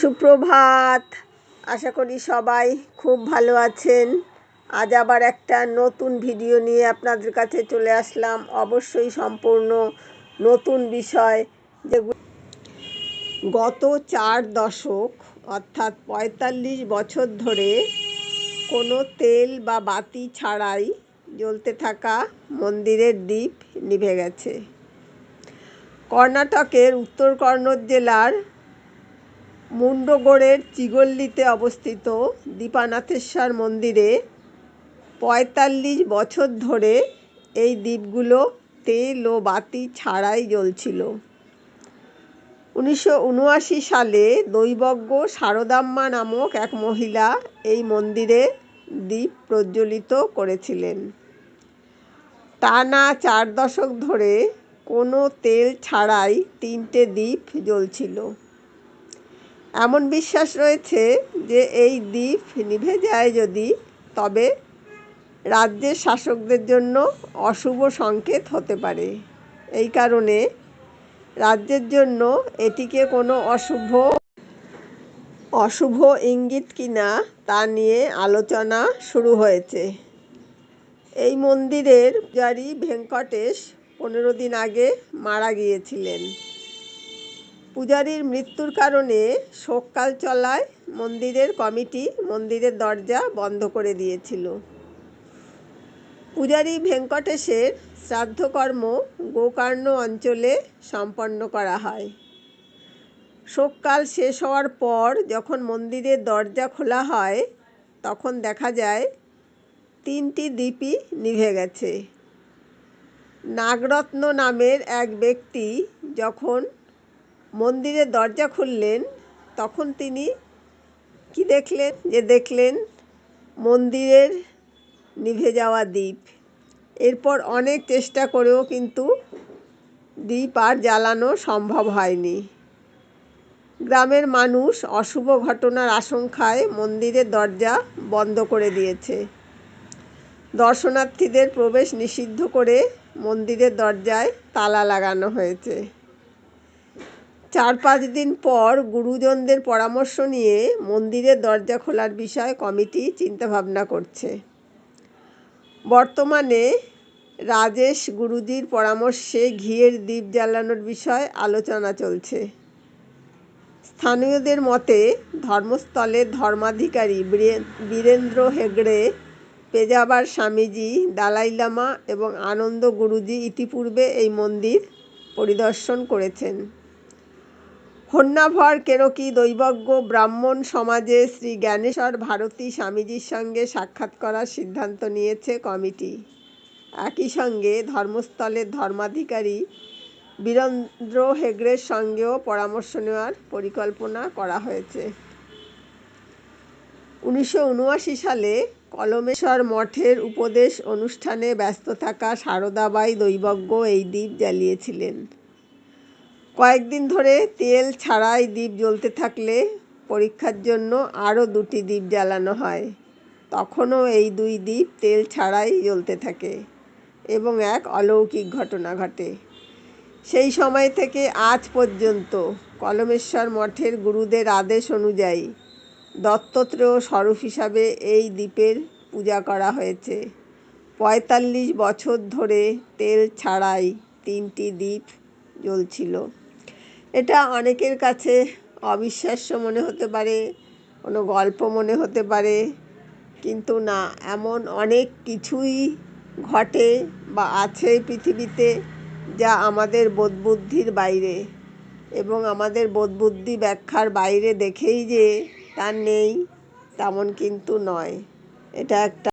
সুপ্রভাত। আশা করি সবাই খুব ভালো আছেন। আজ আবার একটা নতুন ভিডিও নিয়ে আপনাদের কাছে চলে আসলাম। অবশ্যই সম্পূর্ণ নতুন বিষয় যেগুলো গত চার দশক, অর্থাৎ পঁয়তাল্লিশ বছর ধরে কোনো তেল বা বাতি ছাড়াই জ্বলতে থাকা মন্দিরের দ্বীপ নিভে গেছে। কর্ণাটকের উত্তর কন্নড় জেলার মুন্ডগোড়ের চিগল্লিতে অবস্থিত দীপানাথেশ্বর মন্দিরে পঁয়তাল্লিশ বছর ধরে এই দ্বীপগুলো তেল ও বাতি ছাড়াই জ্বলছিল। উনিশশো উনআশি সালে দৈবজ্ঞ শারদাম্মা নামক এক মহিলা এই মন্দিরে দ্বীপ প্রজ্বলিত করেছিলেন। টানা চার দশক ধরে কোনো তেল ছাড়াই তিনটে দ্বীপ জ্বলছিল। এমন বিশ্বাস রয়েছে যে এই দ্বীপ নিভে যায় যদি, তবে রাজ্যের শাসকদের জন্য অশুভ সংকেত হতে পারে। এই কারণে রাজ্যের জন্য এটিকে কোনো অশুভ অশুভ ইঙ্গিত কিনা তা নিয়ে আলোচনা শুরু হয়েছে। এই মন্দিরের পূজারী ভেঙ্কটেশ পনেরো দিন আগে মারা গিয়েছিলেন। পূজারীর মৃত্যুর কারণে শোককাল চলায় মন্দিরের কমিটি মন্দিরের দরজা বন্ধ করে দিয়েছিল। পূজারী ভেঙ্কটেশের শ্রাদ্ধকর্ম গোকর্ণ অঞ্চলে সম্পন্ন করা হয়। শোককাল শেষ হওয়ার পর যখন মন্দিরের দরজা খোলা হয়, তখন দেখা যায় তিনটি দ্বীপই নিভে গেছে। নাগরত্ন নামের এক ব্যক্তি যখন মন্দিরের দরজা খুললেন, তখন তিনি কি দেখলেন? যে দেখলেন মন্দিরের নিভে যাওয়া দ্বীপ। এরপর অনেক চেষ্টা করেও কিন্তু দ্বীপ আর জ্বালানো সম্ভব হয়নি। গ্রামের মানুষ অশুভ ঘটনার আশঙ্কায় মন্দিরের দরজা বন্ধ করে দিয়েছে। দর্শনার্থীদের প্রবেশ নিষিদ্ধ করে মন্দিরের দরজায় তালা লাগানো হয়েছে। চার পাঁচ দিন পর গুরুজনদের পরামর্শ নিয়ে মন্দিরের দরজা খোলার বিষয়ে কমিটি চিন্তাভাবনা করছে। বর্তমানে রাজেশ গুরুজির পরামর্শে ঘিয়ের দ্বীপ জ্বালানোর বিষয় আলোচনা চলছে। স্থানীয়দের মতে ধর্মস্থলের ধর্মাধিকারী বীরেন্দ্র হেগড়ে, পেজাবার স্বামীজি, দালাই লামা এবং আনন্দ গুরুজি ইতিপূর্বে এই মন্দির পরিদর্শন করেছেন। হন্যাভর কেরকি দৈবজ্ঞ ব্রাহ্মণ সমাজে শ্রী জ্ঞানেশ্বর ভারতী স্বামীজির সঙ্গে সাক্ষাৎ করার সিদ্ধান্ত নিয়েছে কমিটি। একই সঙ্গে ধর্মস্থলের ধর্মাধিকারী বীরেন্দ্র হেগড়ের সঙ্গেও পরামর্শ নেওয়ার পরিকল্পনা করা হয়েছে। উনিশশো উনআশি সালে কলমেশ্বর মঠের উপদেশ অনুষ্ঠানে ব্যস্ত থাকা সারদাবাই দৈবজ্ঞ এই দ্বীপ জ্বালিয়েছিলেন। কয়েকদিন ধরে তেল ছাড়াই দ্বীপ জ্বলতে থাকলে পরীক্ষার জন্য আরও দুটি দ্বীপ জ্বালানো হয়। তখনও এই দুই দ্বীপ তেল ছাড়াই জ্বলতে থাকে এবং এক অলৌকিক ঘটনা ঘটে। সেই সময় থেকে আজ পর্যন্ত কলমেশ্বর মঠের গুরুদের আদেশ অনুযায়ী দত্তত্রেয় স্বরূপ হিসাবে এই দ্বীপের পূজা করা হয়েছে। পঁয়তাল্লিশ বছর ধরে তেল ছাড়াই তিনটি দ্বীপ জ্বলছিল। এটা অনেকের কাছে অবিশ্বাস্য মনে হতে পারে, কোনো গল্প মনে হতে পারে, কিন্তু না, এমন অনেক কিছুই ঘটে বা আছে পৃথিবীতে যা আমাদের বোধবুদ্ধির বাইরে এবং আমাদের বোধবুদ্ধি ব্যাখ্যার বাইরে দেখেই যে তা নেই, তেমন কিন্তু নয়। এটা একটা